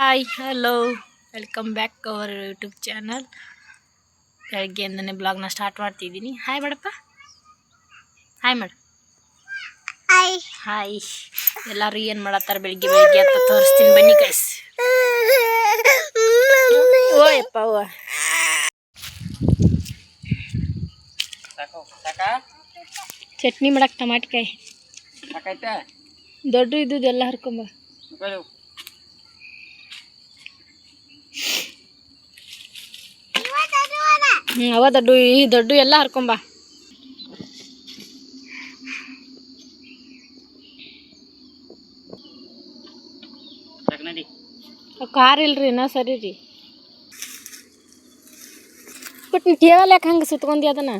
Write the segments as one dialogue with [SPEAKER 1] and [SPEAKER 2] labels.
[SPEAKER 1] Hi hello welcome back our YouTube channel ಬೆಳಗ್ಗೆಯಿಂದನೇ ಬ್ಲಾಗ್ನ start ಮಾಡ್ತಿದ್ದೀನಿ. Hi Medappa hi madam
[SPEAKER 2] hi
[SPEAKER 1] hi ಎಲ್ಲರೂ ಏನು ಮಾಡತ್ತಾರ ಬೆಳಿಗ್ಗೆ ಬೆಳಿಗ್ಗೆ ಅಂತ ತೋರಿಸ್ತೀನಿ ಬನ್ನಿ ಕೈಸ್ ಓಯಪ್ಪ ಓ. ಚಟ್ನಿ ಮಾಡಕ್ಕೆ ಟಮಾಟಿಕಾಯಿ ದೊಡ್ಡ ಇದ್ದದ್ದು ಎಲ್ಲ ಹರ್ಕೊಂಬ ಹ್ಞೂ ಅವ ದೊಡ್ಡ ಈ ದೊಡ್ಡ ಎಲ್ಲ ಹರ್ಕೊಂಬ ಕಾರ್ ಇಲ್ರಿ ನಾ ಸರಿ ರೀ. ಬಟ್ ನೀ ಟೇಬಲ್ ಯಾಕೆ ಹಂಗೆ ಸುತ್ಕೊಂಡಿ ಅದನ್ನ?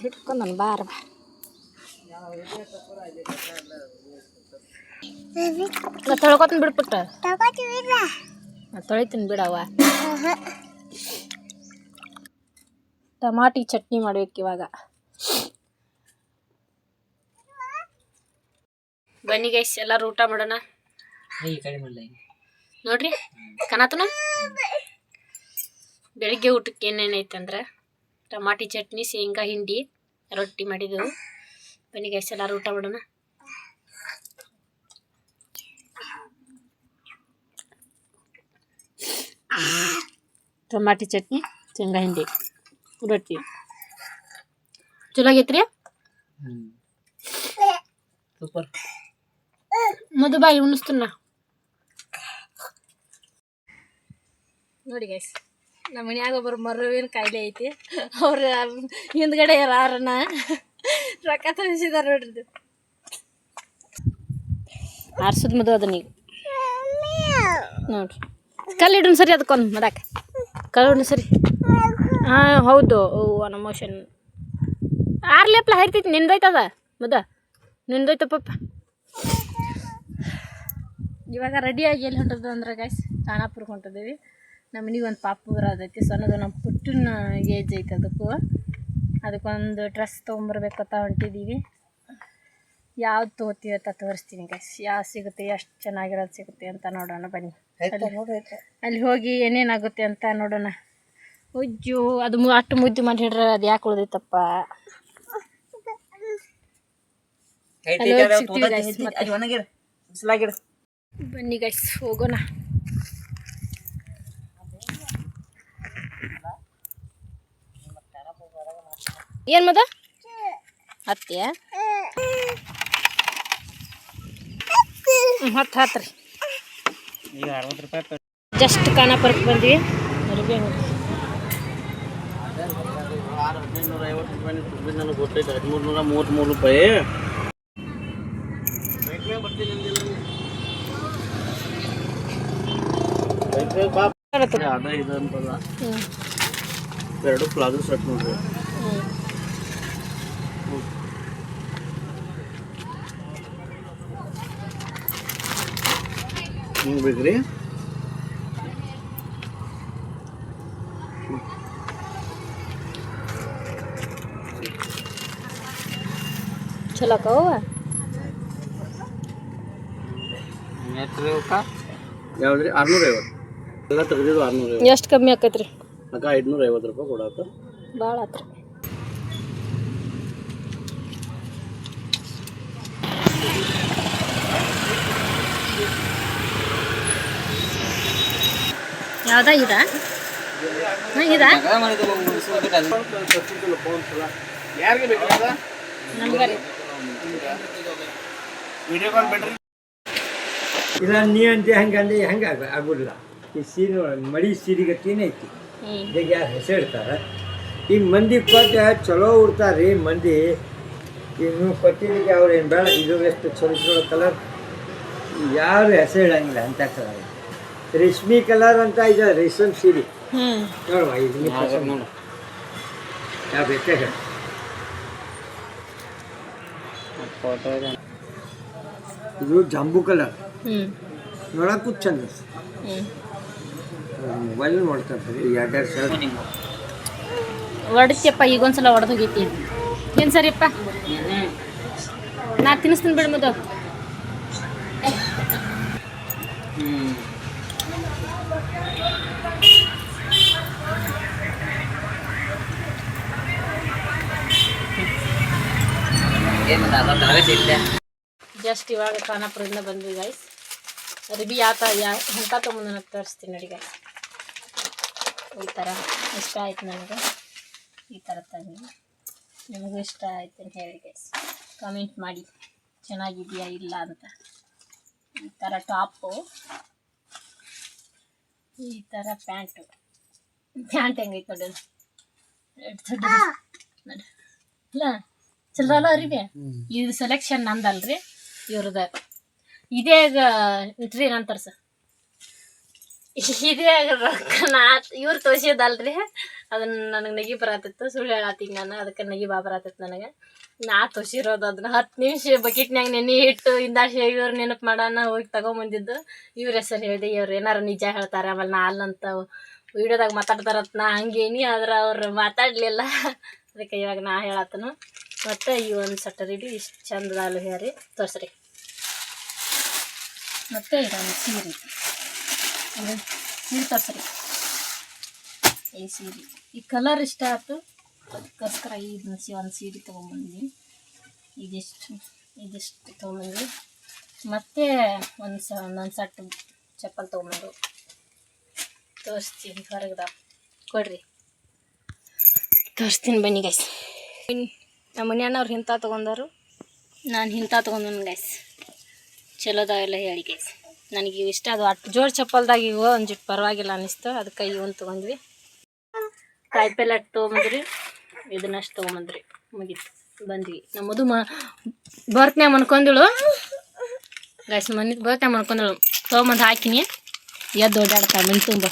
[SPEAKER 1] ಹಿಡ್ಕೊಂಡ್ ಬಾರ ಬಾ. ನಾ ತೊಳ್ಕೊತೀನಿ ನಾ ತೊಳಿತೀನಿ ಬಿಡವ್ವ ಟಮಾಟಿ ಚಟ್ನಿ ಮಾಡ್ಬೇಕು ಇವಾಗ. ಬನ್ನಿ ಗೈಸ್ ಎಲ್ಲರೂ ಊಟ ಮಾಡೋಣ. ನೋಡ್ರಿ ಕನತನ? ಬೆಳಿಗ್ಗೆ ಊಟಕ್ಕೆ ಏನೇನೈತೆ ಅಂದ್ರೆ ಟಮಾಟಿ ಚಟ್ನಿ ಶೇಂಗಾ ಹಿಂಡಿ ರೊಟ್ಟಿ ಮಾಡಿದೆವು. ಬನ್ನಿ ಗೈಸ್ ಎಲ್ಲರೂ ಊಟ ಮಾಡೋಣ. ಟಮಾಟಿ ಚಟ್ನಿ ಶೇಂಗಾ ಹಿಂಡಿ ರೊಟ್ಟಿ. ಚಲೋ ಆಗೈತ್ರಿ?
[SPEAKER 3] ಸೂಪರ್.
[SPEAKER 1] ಮದು ಬಾಯಿ ಉಣಿಸ್ತೀನ ನೋಡಿ ಗೈಸ್ ನಮ್ಮ ಮನ್ಯಾಗ ಒಬ್ಬರು ಮರುವಿನ ಕಾಯಿಲೆ ಐತಿ. ಅವ್ರ ಹಿಂದ್ಗಡೆ ಯಾರನ್ನ ರೊಕ್ಕ ತರಿಸಿದಾರ ನೋಡ್ರಿ ಆರ್ಸದ್ ಮದು ಅದನ್ನ ಈಗ. ನೋಡ್ರಿ. ಕಲ್ಲು ಇಡೋಣ ಸರಿ ಅದಕ್ಕೊಂದು ಮದಾಕ ಕಲ್ಲು ಇಡೋಣ ಸರಿ. ಹಾಂ, ಹೌದು. ಓ ನಮೋಷನ್ ಆರ್ಲೆಪ್ಲ ಹರಿತೈತಿ ನಿಂದೈತದ ಮದ ನಿಂದೈತ ಪಪ್ಪ ಇವಾಗ ರೆಡಿಯಾಗಿ ಎಲ್ಲಿ ಹೊಂಟದ ಅಂದ್ರೆ ಗೈಸ್ ಖಾನಾಪುರಕ್ಕೆ ಹೊಂಟಿದ್ದೀವಿ. ನಮ್ಮ ಮನೆಗೆ ಒಂದು ಪಾಪು ಬರೋದೈತಿ ಸಣ್ಣದು ನಮ್ಮ ಪುಟ್ಟನ ಏಜ್ ಐತೆ ಅದಕ್ಕೂ. ಅದಕ್ಕೊಂದು ಡ್ರೆಸ್ ತೊಗೊಂಬರ್ಬೇಕಂತ ಹೊಂಟಿದ್ದೀವಿ. ಯಾವ್ದು ತೊಗೋತೀವಿ ಅಂತ ತೋರಿಸ್ತೀನಿ ಗೈಸ್ ಯಾವ್ದು ಸಿಗುತ್ತೆ ಎಷ್ಟು ಚೆನ್ನಾಗಿರೋದು ಸಿಗುತ್ತೆ ಅಂತ ನೋಡೋಣ ಬನ್ನಿ. ಅಲ್ಲಿ ಹೋಗಿ ಏನೇನಾಗುತ್ತೆ ಅಂತ ನೋಡೋಣ. ಉಜ್ಜು ಅದು ಅಟ್ಟು ಅಷ್ಟು ಮುದ್ದು ಮಾಡಿ ಹಿಡ್ರೆ ಅದು ಯಾಕೆ ಉಳಿದೈತಪ್ಪ? ಬನ್ನಿ ಗೈಸ್ ಹೋಗೋಣ. ಏನ್ ಮದ ಹತ್ತಿ ಹತ್ತು ಹತ್ರಿ
[SPEAKER 3] ಈಗ ಅರವತ್ತು ರೂಪಾಯಿ ಪೆ-
[SPEAKER 1] ಜಸ್ಟ್ ಖಾನಾಪುರಕ್ಕೆ ಬಂದ್ವಿ ಅರ್ಬಿ ಅಂಗ್ಡಿ.
[SPEAKER 3] ಆರು ಹದಿನೈದು ಐವತ್ತು ರೂಪಾಯಿ ನೀವು ತುಂಬಿದ್ದು ನನಗೆ ಗೊತ್ತೈತೆ ಹದಿಮೂರು ನೂರ ಮೂವತ್ತ್ಮೂರು ರೂಪಾಯಿ ಬೈಕ್ನಾಗ ಬರ್ತೀನಿ ಅಂದಿಲ್ಲ ನೀವು. ಬೈಕ್ನಾಗ ಬಾ ಅದ ಇದು ಅಂತಲ್ಲ
[SPEAKER 1] ಹ್ಮ್.
[SPEAKER 3] ಎರಡು ಪ್ಲಾಜೋ ಸೆಟ್ ನೋಡ್ರಿ ಹಿಂಗೆ ಬೇಕ್ರಿ
[SPEAKER 1] ಚಲೋ ಅಕ್ಕವ
[SPEAKER 3] ಯಾವ್ದ್ರಿ? ಆರ್ನೂರ ಐವತ್ತು ಎಲ್ಲ ತೆಗೆದಿದ್ದು ಆರ್ನೂರ
[SPEAKER 1] ಎಷ್ಟು ಕಮ್ಮಿ ಆಕೈತ್ರಿ?
[SPEAKER 3] ಅಕ್ಕ ಐದುನೂರ ಐವತ್ತು ರೂಪಾಯಿ ಕೊಡಾಕ.
[SPEAKER 1] ಭಾಳ ಆತ್ರಿ. ಯಾವ್ದ ಇದ? ಇದ?
[SPEAKER 4] ಇಲ್ಲ ನೀ ಅಂತ ಹಂಗಂದ್ರೆ ಹಂಗೆ ಆಗ ಆಗೋದಿಲ್ಲ. ಈ ಸೀರೆ ಒಳಗೆ ಮಡಿ ಸೀರೆಗಟ್ಟಿನೇ ಐತಿ. ಈಗ ಯಾರು ಹೆಸರಿಡ್ತಾರೆ ಈ ಮಂದಿ ಕೊಟ್ಟು ಚಲೋ ಉಡ್ತಾರೆ ಮಂದಿ. ಇನ್ನು ಕೊಟ್ಟಿದ್ದಕ್ಕೆ ಅವ್ರು ಏನು ಬೇಡ ಇದು ಎಷ್ಟು ಚಲೋ ಚಲೋ ಕಲರ್ ಯಾರು ಹೆಸರು ಇಡಂಗಿಲ್ಲ ಅಂತ ಕಲರ್ ರೇಷ್ಮೆ ಕಲರ್ ಅಂತ ಇದೆ ರೇಷ್ಮೆ ಸೀರೆ.
[SPEAKER 1] ಹ್ಞೂ
[SPEAKER 4] ನೋಡುವ ಇದು ನೀವು ಪಸಂದ್.
[SPEAKER 3] ನೋಡು.
[SPEAKER 4] ಯಾವ ಬೇಕೇ ಹೇಳಿ. ಇದು. ಜಂಬು ಕಲರ್.
[SPEAKER 1] ಹ್ಞೂ
[SPEAKER 4] ನೋಡಕ್ಕೂ ಚಂದ. ಮೊಬೈಲ್ ಎರಡು ಎರಡೆರಡು ಸಾವಿರ
[SPEAKER 1] ಹೊಡಿತ್ಯಪ್ಪ ಈಗೊಂದ್ಸಲ ಹೊಡೆದೋಗೈತಿ. ಏನು ಸರಿಯಪ್ಪ ನಾ ತಿನ್ನಿಸ್ತೀನಿ ಬಿಡು ಮದು
[SPEAKER 3] ಹ್ಞೂ
[SPEAKER 1] ಜಸ್ಟ್ ಇವಾಗ ಖಾನಾಪುರದಿಂದ ಬಂದ್ವಿ ಗೈಸ್ ಯಾವ ಆತ, ಯಾ ನನಗೆ ತೋರಿಸ್ತೀನಿ ನೋಡಿ ಗೈಸ್ ಈ ಥರ ಇಷ್ಟ ಆಯ್ತು ನನಗೆ. ಈ ಥರ ತಂದು ನಿಮಗೂ ಇಷ್ಟ ಆಯ್ತು ಅಂತ ಹೇಳಿ ಗೈಸ್ ಕಮೆಂಟ್ ಮಾಡಿ. ಚೆನ್ನಾಗಿದೆಯಾ, ಇಲ್ಲ ಅಂತ. ಈ ಥರ ಟಾಪು. ಈ ಥರ ಪ್ಯಾಂಟು. ಪ್ಯಾಂಟ್ ಹೆಂಗೈತೆ ನೋಡಿ. ನೋಡಿ. ಇಲ್ಲ ಚಲೋ ಅಲ್ಲ ಅರಿವೆ ಇದು ಸೆಲೆಕ್ಷನ್ ನಂದಲ್ರಿ ಇವ್ರದ ಇದೇ ಇಟ್ರಿ ನಂತರ ಸರ್ ಇದೇ ರೊಕ್ಕ ನಾ ಇವ್ರು ತೋರಿಸಿದಲ್ರಿ ಅದನ್ನ ನನಗೆ ನಗಿ ಬರತ್ತಿತ್ತು. ಸುಳ್ಳು ಹೇಳತ್ತೀನಿ ನಾನು ಅದಕ್ಕೆ ನಗಿ ಬಾ ನನಗೆ. ನಾ ತೋರಿಸಿರೋದು ಅದನ್ನ ಹತ್ತು ನಿಮಿಷ ಬಕೆಟ್ನ್ಯಾಗ ನೆನೆ ಇಟ್ಟು ಇಂದಾಶ ಇವ್ರು ನೆನಪು ಮಾಡೋಣ ಹೋಗಿ ತಗೊಂಬಂದಿದ್ದು. ಇವ್ರ ಹೆಸರು ಹೇಳಿದೆ, ಇವ್ರು ಏನಾರು ನಿಜ ಹೇಳ್ತಾರೆ. ಆಮೇಲೆ ನಾ ಅಲ್ಲಂತ ವಿಡಿಯೋದಾಗ ಮಾತಾಡ್ತಾರತ್ ನಾ ಹಂಗೇನಿ ಆದ್ರೆ ಅವ್ರು ಮಾತಾಡಲಿಲ್ಲ. ಅದಕ್ಕೆ ಇವಾಗ ನಾ ಹೇಳತ್ತನು ಮತ್ತು ಈ ಒಂದು ಸಟರಿಡಿ ಇಷ್ಟು ಚಂದ ಹೇರಿ ತೋರಿಸ್ರಿ. ಮತ್ತು ಇದೊಂದು ಸೀರೆ. ತೋರಿಸ್ರಿ. ಈ ಸೀರೆ. ಈ ಕಲರ್ ಇಷ್ಟ ಆಯ್ತು. ಅದಕ್ಕೋಸ್ಕರ ಇದನ್ನ ಸಿ ಒಂದು ಸೀರೆ ತೊಗೊಂಬಂದ್ವಿ. ಇದಿಷ್ಟು ಇದಿಷ್ಟು ತೊಗೊಂಬಂದ್ವಿ. ಮತ್ತೆ ಒಂದು ಸ ಒಂದೊಂದು ಸಟ್ ಚಪ್ಪಲ್ ತೊಗೊಂಬಂದು ತೋರಿಸ್ತೀನಿ ಹೊರಗದ. ಕೊಡ್ರಿ. ತೋರಿಸ್ತೀನಿ ಬನ್ನಿ ಗೈಸ್ ನಮ್ಮ ಮನೆಯವ್ರು ಇಂಥ ತೊಗೊಂಡರು ನಾನು ಇಂಥ ತೊಗೊಂಡನು ಗೈಸ್ ಚಲೋದಾವೆಲ್ಲ ಹೇಳಿ ಗೈಸ್ ನನಗೆ ಇಷ್ಟ ಅದು ಅಟ್ ಜೋರ್ ಚಪ್ಪಲ್ದಾಗ ಇವು ಒಂದಿಟ್ಟು ಪರವಾಗಿಲ್ಲ ಅನ್ನಿಸ್ತು ಅದಕ್ಕೆ ಇವನ್ ತೊಗೊಂಡ್ವಿ. ಕಾಯಿಪಲ್ಲೆ ಅಟ್ಟು ತೊಗೊಂಬಂದ್ರಿ. ಇದನ್ನಷ್ಟು ತೊಗೊಂಬಂದ್ರಿ. ಮುಗೀತು. ಬಂದ್ವಿ. ನಮ್ಮದು ಮ ಬರ್ತನೇ ಮನ್ಕೊಂದಳು ಗೈಸ್ ಮನೆ ಬರ್ತನೇ ಮನ್ಕೊಂದಳು ತೊಗೊಂಬಂದು ಹಾಕಿನಿ. ಎದ್ದು ಓಡಾಡ್ತಾಳೆ ಮನೆ ತುಂಬ.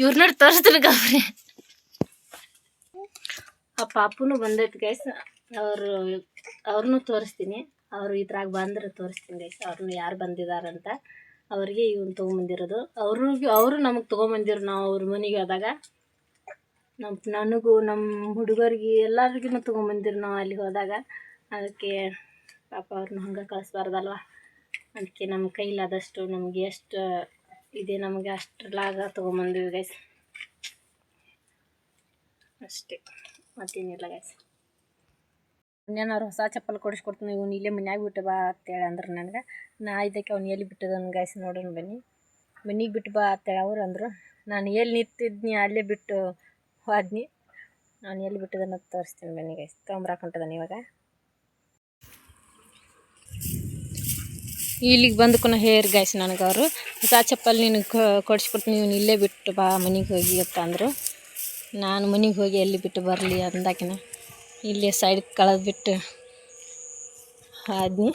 [SPEAKER 1] ಇವ್ರ ನೋಡಿ ತೋರಿಸ್ತೀನಿ ಆ ಪಾಪುನು ಬಂದೈತಿ ಗೈಸ್ ಅವರು ಅವ್ರನ್ನೂ ತೋರಿಸ್ತೀನಿ. ಅವರು ಇದ್ರಾಗ ಬಂದ್ರೆ ತೋರಿಸ್ತೀನಿ ಗೈಸ್ ಅವ್ರನ್ನ ಯಾರು ಬಂದಿದಾರಂತ. ಅವ್ರಿಗೆ ಇವನ್ ತೊಗೊಂಬಂದಿರೋದು. ಅವ್ರಿಗೆ, ಅವರು ನಮಗೆ ತೊಗೊಂಬಂದಿರು ನಾವು ಅವ್ರ ಮನೆಗೆ ಹೋದಾಗ ನಮ್ಮ ನನಗೂ ನಮ್ಮ ಹುಡುಗರಿಗೆ ಎಲ್ಲರಿಗೂ ತೊಗೊಂಬಂದಿರು ನಾವು ಅಲ್ಲಿ ಹೋದಾಗ. ಅದಕ್ಕೆ ಪಾಪ ಅವ್ರನ್ನ ಹಂಗೆ ಕಳಿಸ್ಬಾರ್ದಲ್ವ? ಅದಕ್ಕೆ ನಮ್ಮ ಕೈಲಾದಷ್ಟು ನಮಗೆ ಎಷ್ಟು, ಇದೆ ನಮಗೆ ಅಷ್ಟರಲಾಗ ತೊಗೊಂಬಂದಿವಿ ಗೈಸ್ ಅಷ್ಟೇ. ಮತ್ತೇನಿಲ್ಲ ಗೈಸ್ ಇನ್ನೇನಾರು ಹೊಸ ಚಪ್ಪಲ್ ಕೊಡಿಸ್ಕೊಡ್ತೀನಿ, ಇವ್ನು ಇಲ್ಲೇ ಮನ್ಯಾಗ ಬಿಟ್ಟು ಬಾ ಅಂತೇಳಿ ಅಂದ್ರೆ ನನಗೆ. ನಾ ಇದಕ್ಕೆ ಅವ್ನು ಎಲ್ಲಿ ಬಿಟ್ಟದನ್ನು ಗೈಸ್ ನೋಡೋಣ ಬನ್ನಿ. ಮನೆಗೆ ಬಿಟ್ಟು ಬಾ ಅಂತೇಳಿ ಅವ್ರು ಅಂದರು. ನಾನು ಎಲ್ಲಿ ನಿಂತಿದ್ನಿ ಅಲ್ಲೇ ಬಿಟ್ಟು ಹೋದ್ನಿ. ನಾನು ಎಲ್ಲಿ ಬಿಟ್ಟದನ್ನು ತೋರಿಸ್ತೀನಿ ಬನ್ನಿ ಗೈಸ್ ತೊಗೊಂಬರಾಕ್ ಹೊಂಟದಾನೆ ಇವಾಗ. ಇಲ್ಲಿಗೆ ಬಂದಕ್ಕೂ ಹೇರ್ ಗೈಸ್ ನನಗೆ ಅವರು. ಹೊಸ ಚಪ್ಪಲ್ ನಿನಗೆ ಕೊಡಿಸ್ಬಿಟ್ಟು ನೀವು ಇಲ್ಲೇ ಬಿಟ್ಟು ಬಾ ಮನೆಗೆ ಹೋಗಿ ಅಂತ ಅಂದರು. ನಾನು ಮನೆಗೆ ಹೋಗಿ ಎಲ್ಲಿ ಬಿಟ್ಟು ಬರಲಿ ಅಂದಾಕಿನ. ಇಲ್ಲೇ ಸೈಡ್ ಕಳೆದು ಬಿಟ್ಟು ಆದ್ನಿ.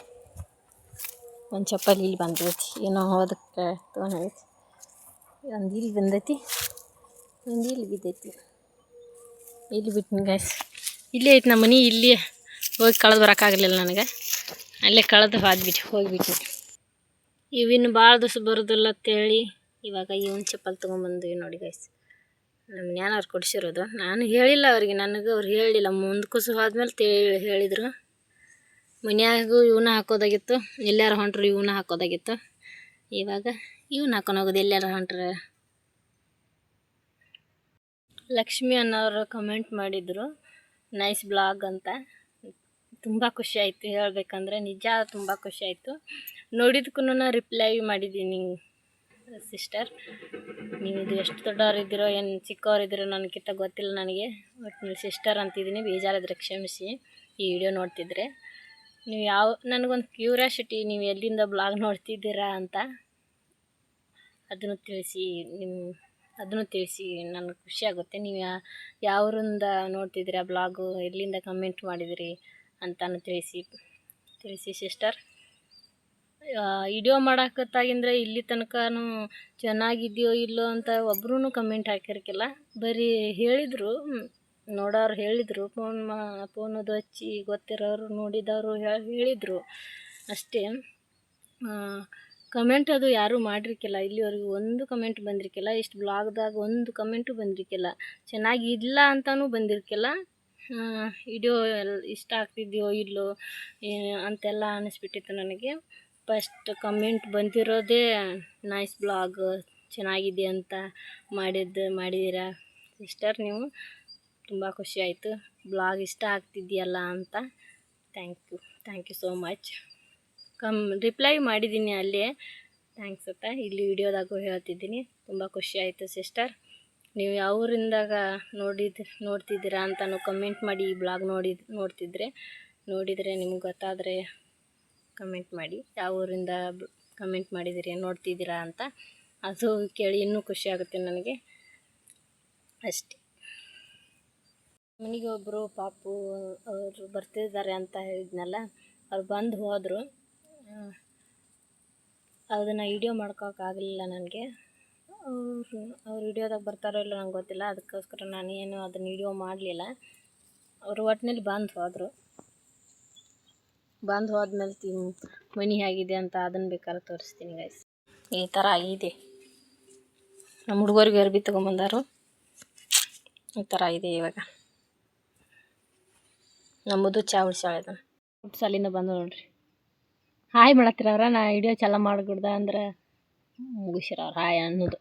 [SPEAKER 1] ಒಂದು ಚಪ್ಪಲಿ ಇಲ್ಲಿ ಬಂದೈತಿ. ಏನೋ ಹೋದಕ್ಕೆ ತೊಗೊಂಡೈತಿ ಒಂದು ಇಲ್ಲಿ ಬಂದೈತಿ, ಒಂದು ಇಲ್ಲಿ ಬಿದ್ದೈತಿ. ಇಲ್ಲಿ ಬಿಟ್ಟು ಗಾಯ್ಸ್ ಇಲ್ಲೇ ಐತಿ ನಮ್ಮ ಮನೆ, ಇಲ್ಲಿ ಹೋಗಿ ಕಳೆದು ಬರೋಕ್ಕಾಗಲಿಲ್ಲ ನನಗೆ. ಅಲ್ಲೇ ಕಳೆದು ಹಾದ್ಬಿಟ್ಟು ಹೋಗಿಬಿಟ್ಟು ಇವಿನ್ನು ಭಾಳ ದಿವಸ ಬರೋದಿಲ್ಲ ಅಂತೇಳಿ ಇವಾಗ ಇವನ್ ಚಪ್ಪಲ್ ತೊಗೊಂಬಂದು ನೋಡಿ ಗೈಸ್ ನಮ್ಮ ಜ್ಞಾನವ್ರು ಕೊಡಿಸಿರೋದು. ನಾನು ಹೇಳಿಲ್ಲ ಅವ್ರಿಗೆ, ನನಗೆ ಅವ್ರು ಹೇಳಿಲ್ಲ. ಮುಂದೆ ಕುಸು ಹೋದ್ಮೇಲೆ ತೇ ಹೇಳಿದರು. ಮನ್ಯಾಗೂ ಇವನ್ನ ಹಾಕೋದಾಗಿತ್ತು ಎಲ್ಲಾರು ಹೊಂಟ್ರು ಇವನ್ನ ಹಾಕೋದಾಗಿತ್ತು. ಇವಾಗ ಇವನ್ನ ಹಾಕೊಂಡು ಹೋಗೋದು ಎಲ್ಲಾರು ಹೊಂಟ್ರೆ? ಲಕ್ಷ್ಮಿ ಅನ್ನೋರು ಕಮೆಂಟ್ ಮಾಡಿದರು ನೈಸ್ ಬ್ಲಾಗ್ ಅಂತ. ತುಂಬ ಖುಷಿ ಆಯಿತು ಹೇಳಬೇಕಂದ್ರೆ, ನಿಜ ತುಂಬ ಖುಷಿ ಆಯಿತು. ನೋಡಿದಕ್ಕೂ ರಿಪ್ಲೈ ಮಾಡಿದ್ದೀನಿ. ಸಿಸ್ಟರ್ ನೀವು ಇದು ಎಷ್ಟು ದೊಡ್ಡವರಿದ್ದೀರೋ, ಏನು ಚಿಕ್ಕವರಿದ್ದೀರೋ ನನಗಿಂತ ಗೊತ್ತಿಲ್ಲ ನನಗೆ. ಬಟ್ ನೀವು ಸಿಸ್ಟರ್ ಅಂತಿದ್ದೀನಿ, ಬೇಜಾರಿದ್ರೆ ಕ್ಷಮಿಸಿ ಈ ವಿಡಿಯೋ ನೋಡ್ತಿದ್ರೆ. ನೀವು ಯಾವ, ನನಗೊಂದು ಕ್ಯೂರಿಯಾಸಿಟಿ, ನೀವು ಎಲ್ಲಿಂದ ಬ್ಲಾಗ್ ನೋಡ್ತಿದ್ದೀರಾ ಅಂತ ಅದನ್ನು ತಿಳಿಸಿ ನಿಮ್ಮ ಅದನ್ನು ತಿಳಿಸಿ ನನಗೆ ಖುಷಿ ಆಗುತ್ತೆ. ನೀವು ಯಾವರಿಂದ ನೋಡ್ತಿದ್ದೀರಾ ಬ್ಲಾಗು, ಎಲ್ಲಿಂದ ಕಮೆಂಟ್ ಮಾಡಿದಿರಿ ಅಂತಾನು ತಿಳಿಸಿ ತಿಳಿಸಿ ಸಿಸ್ಟರ್. ವಿಡಿಯೋ ಮಾಡಾಕತ್ತಾಗಿಂದ್ರೆ ಇಲ್ಲಿ ತನಕನೂ ಚೆನ್ನಾಗಿದೆಯೋ ಇಲ್ಲೋ ಅಂತ ಒಬ್ರೂ ಕಮೆಂಟ್ ಹಾಕಿರ್ಕಿಲ್ಲ. ಬರೀ ಹೇಳಿದರು ನೋಡೋರು ಹೇಳಿದರು ಫೋನ್ ಮಾ ಫೋನದು ಹಚ್ಚಿ ಗೊತ್ತಿರೋರು ನೋಡಿದವರು ಹೇಳಿದರು ಅಷ್ಟೇ. ಕಮೆಂಟ್ ಅದು ಯಾರೂ ಮಾಡಿರ್ಕಿಲ್ಲ, ಇಲ್ಲಿವರೆಗೂ ಒಂದು ಕಮೆಂಟ್ ಬಂದಿರ್ಕಿಲ್ಲ, ಇಷ್ಟು ಬ್ಲಾಗ್ದಾಗ ಒಂದು ಕಮೆಂಟು ಬಂದಿರ್ಕಿಲ್ಲ. ಚೆನ್ನಾಗಿಲ್ಲ ಅಂತಲೂ ಬಂದಿರ್ಕಿಲ್ಲ. ವಿಡಿಯೋ ಎಲ್ಲ ಇಷ್ಟ ಆಗ್ತಿದೆಯೋ ಇಲ್ಲೋ ಅಂತೆಲ್ಲ ಅನಿಸ್ಬಿಟ್ಟಿತ್ತು ನನಗೆ. ಫಸ್ಟ್ ಕಮೆಂಟ್ ಬಂದಿರೋದೇ ನೈಸ್ ಬ್ಲಾಗ್ ಚೆನ್ನಾಗಿದೆ ಅಂತ ಮಾಡಿದ್ದು, ಮಾಡಿದ್ದೀರಾ ಸಿಸ್ಟರ್ ನೀವು? ತುಂಬ ಖುಷಿ ಆಯಿತು. ಬ್ಲಾಗ್ ಇಷ್ಟ ಆಗ್ತಿದೆಯಲ್ಲ ಅಂತ. Thank you thank you so much come reply ಮಾಡಿದ್ದೀನಿ ಅಲ್ಲೇ. ಥ್ಯಾಂಕ್ಸ್ ಅತ್ತ. ಇಲ್ಲಿ ವಿಡಿಯೋದಾಗೂ ಹೇಳ್ತಿದ್ದೀನಿ. ತುಂಬ ಖುಷಿ ಆಯಿತು ಸಿಸ್ಟರ್ ನೀವು ಯಾವ ಊರಿಂದಾಗ ನೋಡಿದ, ನೋಡ್ತಿದ್ದೀರಾ ಅಂತಲೂ ಕಮೆಂಟ್ ಮಾಡಿ ಈ ಬ್ಲಾಗ್ ನೋಡಿ ನೋಡ್ತಿದ್ರೆ, ನೋಡಿದರೆ ನಿಮ್ಗೆ ಗೊತ್ತಾದರೆ ಕಮೆಂಟ್ ಮಾಡಿ. ಯಾವ ಊರಿಂದ ಕಮೆಂಟ್ ಮಾಡಿದ್ದೀರಿ ನೋಡ್ತಿದ್ದೀರಾ ಅಂತ ಅದು ಕೇಳಿ ಇನ್ನೂ ಖುಷಿ ಆಗುತ್ತೆ ನನಗೆ. ಅಷ್ಟೆ. ಮನೆಗೆ ಒಬ್ಬರು ಪಾಪು ಅವರು ಬರ್ತಿದ್ದಾರೆ ಅಂತ ಹೇಳಿದ್ನಲ್ಲ, ಅವ್ರು ಬಂದು ಹೋದರು. ಅದನ್ನು ವಿಡಿಯೋ ಮಾಡ್ಕೋಕ್ಕಾಗಲಿಲ್ಲ ನನಗೆ. ಅವರು, ಅವ್ರು ವಿಡಿಯೋದಾಗ ಬರ್ತಾರೋ ಇಲ್ಲ ನಂಗೆ ಗೊತ್ತಿಲ್ಲ, ಅದಕ್ಕೋಸ್ಕರ ನಾನೇನು ಅದನ್ನು ವಿಡಿಯೋ ಮಾಡಲಿಲ್ಲ. ಅವರು ಒಟ್ಟಿನಲ್ಲಿ ಬಂದು ಹೋದರು. ಬಂದು ಹೋದ್ಮೇಲೆ ತಿ ಮನಿ ಹೇಗಿದೆ ಅಂತ ಅದನ್ನು ಬೇಕಾದ್ರೆ ತೋರಿಸ್ತೀನಿ ಗೈಸ್ ಈ ಥರ ಇದೆ ನಮ್ಮ ಹುಡುಗರಿಗೆ ಅರ್ಬಿ ತೊಗೊಂಬಂದಾರು. ಈ ಥರ ಇದೆ ಇವಾಗ. ನಮ್ಮದು ಚಾ ಉಳ್ಸಾಳೆ ಊಟ ಸಾಲಿಂದ ಬಂದು ನೋಡ್ರಿ. ಹಾಯ್ ಮಾಡತ್ತಿರವ್ರ ನಾ ವಿಡಿಯೋ ಚಾಲ ಮಾಡಿಬಿಡ್ದ ಅಂದ್ರೆ ಮುಗಿಸಿರವ್ರು ಹಾಯ್ ಅನ್ನೋದು.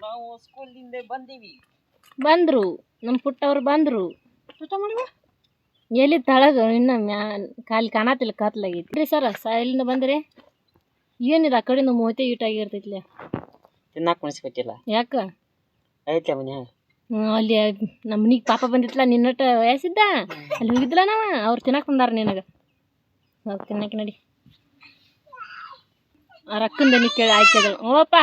[SPEAKER 3] ನಾವು ಸ್ಕೂಲಿಂದ ಬಂದೀವಿ.
[SPEAKER 1] ಬಂದರು ನಮ್ಮ ಪುಟ್ಟವ್ರು ಬಂದರು.
[SPEAKER 3] ಊಟ ಮಾಡುವ
[SPEAKER 1] ಎಲ್ಲಿ ತಳಗ ಇನ್ನ ಮ್ಯಾ ಖಾಲಿ ಕಾಣತಿಲ್ಲ ಕತ್ಲಾಗೈತಿ ರೀ ಸರ ಸ ಎಲ್ಲಿಂದ ಬಂದ್ರಿ? ಏನಿದೆ ಆ ಕಡೆಯಿಂದ ಮೂವತ್ತೆ ಈಟಾಗಿರ್ತೈತ್ಲೆ
[SPEAKER 3] ತಿನ್ನಕ್ಕೆ ಮನಸ್ಕೊಟ್ಟಿಲ್ಲ
[SPEAKER 1] ಯಾಕೆ?
[SPEAKER 3] ಐತೆ ಮನ್ಯಾಗ
[SPEAKER 1] ಹ್ಞೂ ಅಲ್ಲಿ ನಮ್ಮ ಮನಿಗೆ ಪಾಪ ಬಂದಿತ್ತಲ್ಲ ನಿನ್ನಟ ವಯಸ್ಸಿದ್ದ? ಅಲ್ಲಿ ಹೋಗಿದ್ಲ ನಾವ? ಅವ್ರು ತಿನ್ನಕ್ಕೆ ಬಂದಾರ ನಿನಗ. ಹೋಗಿ ತಿನ್ನಕ್ಕೆ ನಡಿ. ಅವ್ರ ಅಕ್ಕಂದ ನೀ ಕೇಳಿ ಆಯ್ಕೆಗಳು ಓಪ್ಪ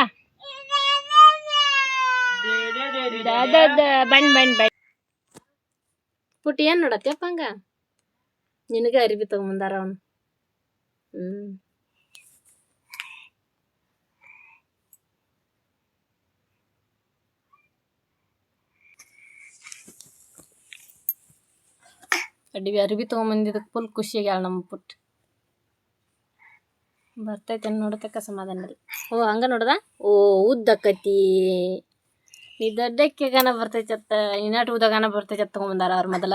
[SPEAKER 1] ಬಣ್ಣ ಬಣ್ಣ ಬಣ್ಣ ಪುಟ್ಟಿ ಏನು ನೋಡತ್ತಪ್ಪ ಹಂಗ ನಿನಗೆ ಅರಿವಿ ತಗೊಂಬಂದಾರ ಅವನು ಹ್ಞೂ ಅಡಿವಿ ಅರಿವಿ ತೊಗೊಂಬಂದಿದ್ದಕ್ಕೆ ಫುಲ್ ಖುಷಿಯಾಗ್ಯಾಳ ನಮ್ಮ ಪುಟ್ ಬರ್ತೈತೆ ನೋಡತಕ್ಕ ಸಮಾಧಾನ ಇಲ್ಲ ಓ ಹಂಗ ನೋಡ್ದ ಓ ಉದ್ದಕ್ಕತಿ ನೀ ದೊಡ್ಡಕ್ಕೆಗಾನ ಬರ್ತೈತೆ ಅತ್ತ ಇನ್ನಾಟ ಉದ್ದಗಾನ ಬರ್ತೈತೆ ಅತ್ತ ತೊಗೊಂಬಂದಾರ ಅವ್ರು ಮೊದಲ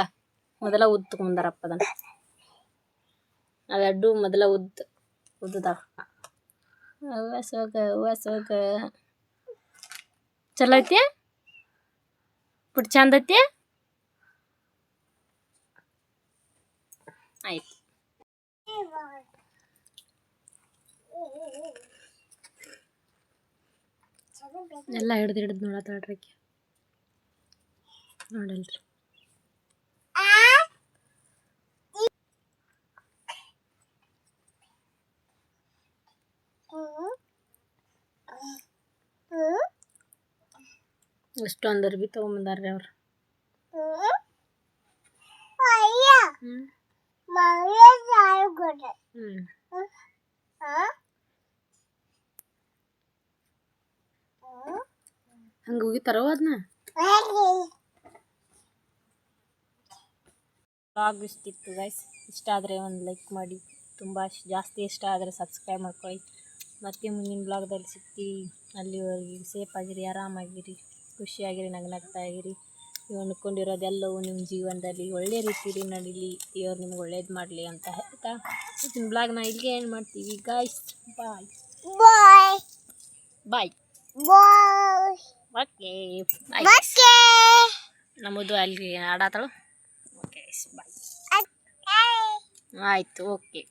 [SPEAKER 1] ಮೊದಲ ಉದ್ದು ತೊಗೊಂಬಂದಾರಪ್ಪ ಅದನ್ನ ಅವೆರಡು ಮೊದಲ ಉದ್ದು ಉದ್ದದಾವ ಅವ್ವ ಸೋಗ ಅವ್ವ ಸೋಗ ಚಲೋ ಐತಿ ಪುಟ್ ಚಂದ ಐತಿ ಆಯ್ತು ಎಲ್ಲ ಹಿಡ್ದು ಹಿಡ್ದು ನೋಡತ್ತಾಳ್ರಿ ಆಕಿ ನೋಡಲ್ರಿ ಎಷ್ಟೊಂದು ಅರ್ಬಿ ತೊಗೊಂಬಂದಾರ್ರಿ ಅವ್ರು
[SPEAKER 2] ಅಯ್ಯ
[SPEAKER 1] ಹ್ಞೂ
[SPEAKER 2] ಮಳೆ ಸಾರು ಕೊಟ್ಟೆ
[SPEAKER 1] ಹ್ಞೂ ಹಂಗೆ ಹೋಗಿತ್ತಾರೋ ಅದನ್ನ ಬ್ಲಾಗ್ ಇಷ್ಟಿತ್ತು ಗೈಸ್ ಇಷ್ಟ ಆದರೆ ಒಂದು ಲೈಕ್ ಮಾಡಿ. ತುಂಬ ಜಾಸ್ತಿ ಇಷ್ಟ ಆದರೆ ಸಬ್ಸ್ಕ್ರೈಬ್ ಮಾಡ್ಕೊಳ್ಳಿ. ಮತ್ತೆ ಮುಂದಿನ ಬ್ಲಾಗ್ದಲ್ಲಿ ಸಿಕ್ತಿ ಅಲ್ಲಿವರೆಗೆ ಸೇಫ್ ಆಗಿರಿ ಆರಾಮಾಗಿರಿ ಖುಷಿಯಾಗಿರಿ ನಗ್ನಗ್ತಾ ಆಗಿರಿ ನೀವು ಅಂದ್ಕೊಂಡಿರೋದೆಲ್ಲವೂ ನಿಮ್ಮ ಜೀವನದಲ್ಲಿ ಒಳ್ಳೆಯ ರೀತಿಯಲ್ಲಿ ನಡೀಲಿ. ದೇವ್ರು ನಿಮ್ಗೆ ಒಳ್ಳೇದು ಮಾಡಲಿ ಅಂತ ಹೇಳ್ತಾ ಇವತ್ತಿನ ಬ್ಲಾಗ್ನ ಇಲ್ಲಿಗೆ ಏನು ಮಾಡ್ತೀವಿ ಗಾಯ್ಸ್ ಬಾಯ್
[SPEAKER 2] ಬಾಯ್
[SPEAKER 1] ಬಾಯ್
[SPEAKER 2] ಬಾಯ್
[SPEAKER 1] ಓಕೆ. ನಮ್ಮದು ಅಲ್ಲಿ ಆಡಾತಳು. ಓಕೆ ಬಾಯ್ ಆಯಿತು ಓಕೆ